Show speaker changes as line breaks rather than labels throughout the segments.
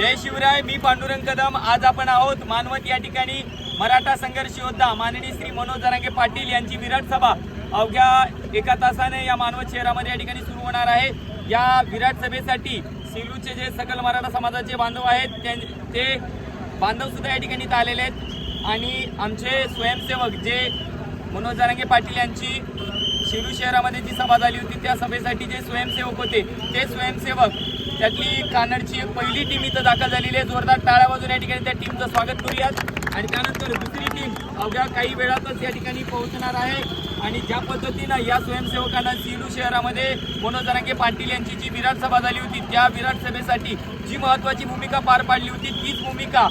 जय शिवराय मी पांडुरंग कदम. आज आपण आहोत मानवत या ठिकाणी. मराठा संघर्ष योद्धा माननीय श्री मनोज जरांगे पाटील यांची विराट सभा अवघ्या एका तासाने या मानवत शहरामध्ये या ठिकाणी सुरू होणार आहे. या विराट सभेसाठी सेलूचे जे सकल मराठा समाजाचे बांधव आहेत त्यां- ते बांधव सुद्धा या ठिकाणी इथं आलेले आहेत. आणि आमचे स्वयंसेवक जे मनोज जरांगे पाटील यांची शिरू शहरामध्ये जी सभा झाली होती त्या सभेसाठी जे स्वयंसेवक होते ते स्वयंसेवक त्यातली कानडची पहिली टीम इथं दाखल झालेली आहे. जोरदार टाळ्या वाजून या ठिकाणी त्या टीमचं स्वागत करूयात. आणि त्यानंतर दुसरी टीम अवघ्या काही वेळातच या ठिकाणी पोहोचणार आहे. आणि ज्या पद्धतीनं या स्वयंसेवकांना सिलू शहरामध्ये मनोज जरांगे पाटील यांची जी विराट सभा झाली होती त्या विराट सभेसाठी जी महत्वाची भूमिका पार पाडली होती तीच भूमिका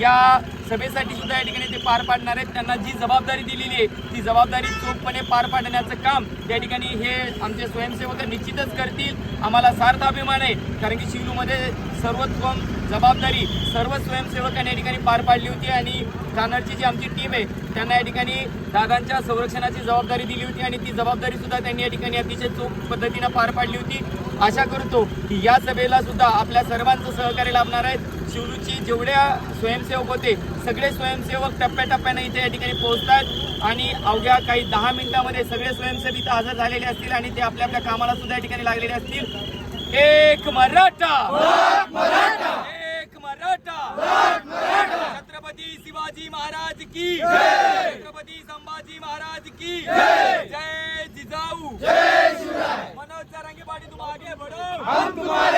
या सभेसाठी सुद्धा या ठिकाणी ते पार पाडणार आहेत. त्यांना जी जबाबदारी दिलेली आहे ती जबाबदारी चोखपणे पार पाडण्याचं काम त्या ठिकाणी हे आमचे स्वयंसेवक निश्चितच करतील. आम्हाला सार्थ अभिमान आहे कारण की शिवलूमध्ये सर्वोत्तम जबाबदारी सर्व स्वयंसेवकांनी या ठिकाणी पार पाडली होती आणि कानडची जी आमची टीम आहे त्यांना या ठिकाणी दादांच्या संरक्षणाची जबाबदारी दिली होती आणि ती जबाबदारीसुद्धा त्यांनी या ठिकाणी अतिशय चोख पद्धतीनं पार पाडली होती. आशा करतो की या सभेला सुद्धा आपल्या सर्वांचं सहकार्य लाभणार आहेत. शिवरूची जेवढ्या स्वयंसेवक होते सगळे स्वयंसेवक टप्प्याटप्प्याने इथे या ठिकाणी पोहोचतात. आणि अवघ्या काही दहा मिनिटांमध्ये सगळे स्वयंसेवक इथं हजर झालेले असतील आणि ते आपल्या आपल्या कामाला सुद्धा या ठिकाणी लागलेले असतील. एक मराठा! एक मराठा! छत्रपती शिवाजी महाराज की हम तुम्हारे